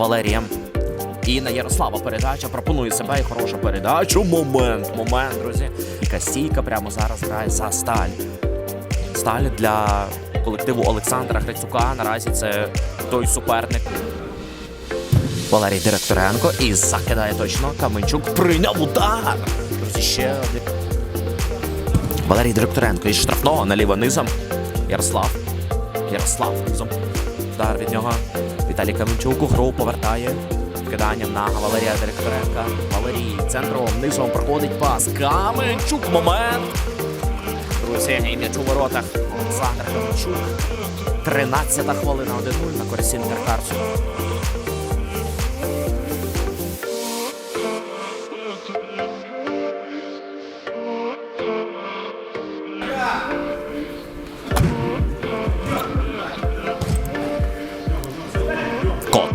Валерієм. І на Ярослава передача пропонує себе і хороша передача. Момент, момент, друзі. І Кастійка прямо зараз грає за сталь. Сталь для колективу Олександра Грицюка. Наразі це той суперник. Валерій Директоренко і закидає точно. Каменчук прийняв удар. Друзі, ще один. Валерій Директоренко із штрафного наліво низом. Ярослав. Ярослав низом. Удар від нього. Віталій Каменчук у гру повертає. Киданням на Валерія Директоренка. Валерій центром низом проходить пас. Каменчук момент. Друзі, і м'яч у воротах. Олександр Каменчук. 13 хвилина 1-0 на користь Інтеркарсу.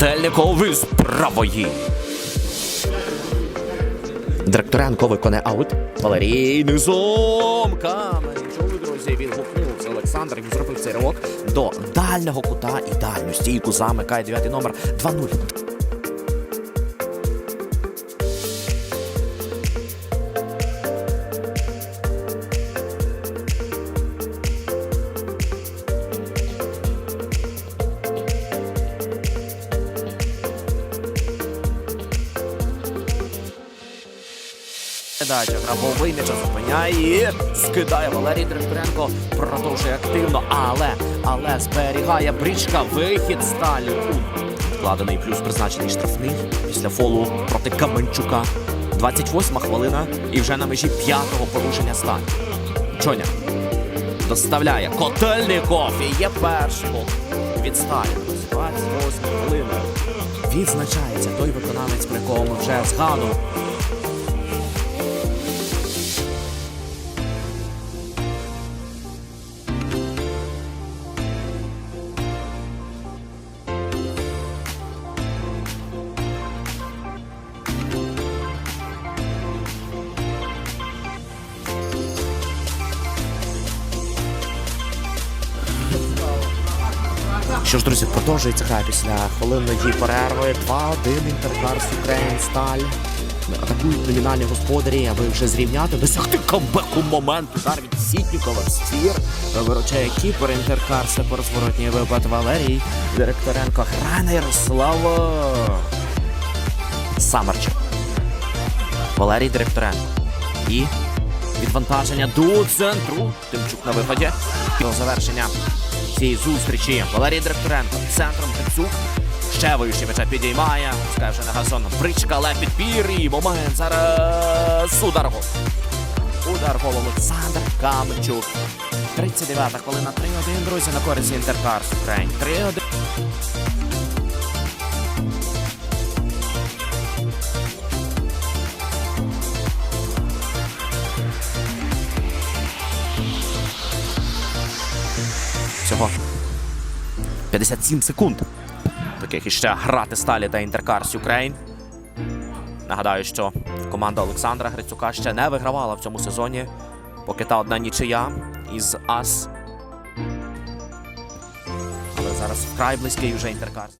Котельников з правої. Директоренко виконає аут. Валерій низом. Каменчук, друзі, він гукнувся. Олександр він зробив цей ривок до дальнього кута і дальню стійку замикає дев'ятий номер 2-0. Передача грабовий м'яча зупиняє і скидає Валерій Директоренко. Продовжує активно, але але зберігає брічка. Вихід сталі. Вкладений плюс призначений штрафний після фолу проти Каменчука. 28 хвилина і вже на межі п'ятого порушення сталі. Чоня доставляє Котельников і є перший гол від сталі. 28 хвилина. Відзначається той виконавець, про якого ми вже згадували. Що ж, друзі, продовжується гра після хвилинної перерви. 2-1 Інтеркарс Україн Сталь. Атакують номінальні господарі, аби вже зрівняти, досягти камбеку момент. Удар від Сітнікова стір. Виручає кіпер Інтеркарса по розворотній випад Валерій. Директоренко грає на Ярослава. Самарчик. Валерій Директоренко. І відвантаження до центру. Тимчук на виході. До завершення цієї зустрічі. Валерій Директоренко центром Грицюк. Ще вище м'яча підіймає. Пускай вже на газон бричка, але підбір і момент. Зараз удар гол. Удар гол Олександр Камчук. 39 хвилина 3-1, друзі, на користь Інтеркарс Україн. 3-1. 57 секунд. Таких іще грати сталі та Інтеркарс Україн. Нагадаю, що команда Олександра Грицюка ще не вигравала в цьому сезоні. Поки та одна нічия із Ас. Але зараз вкрай близький уже Інтеркарс.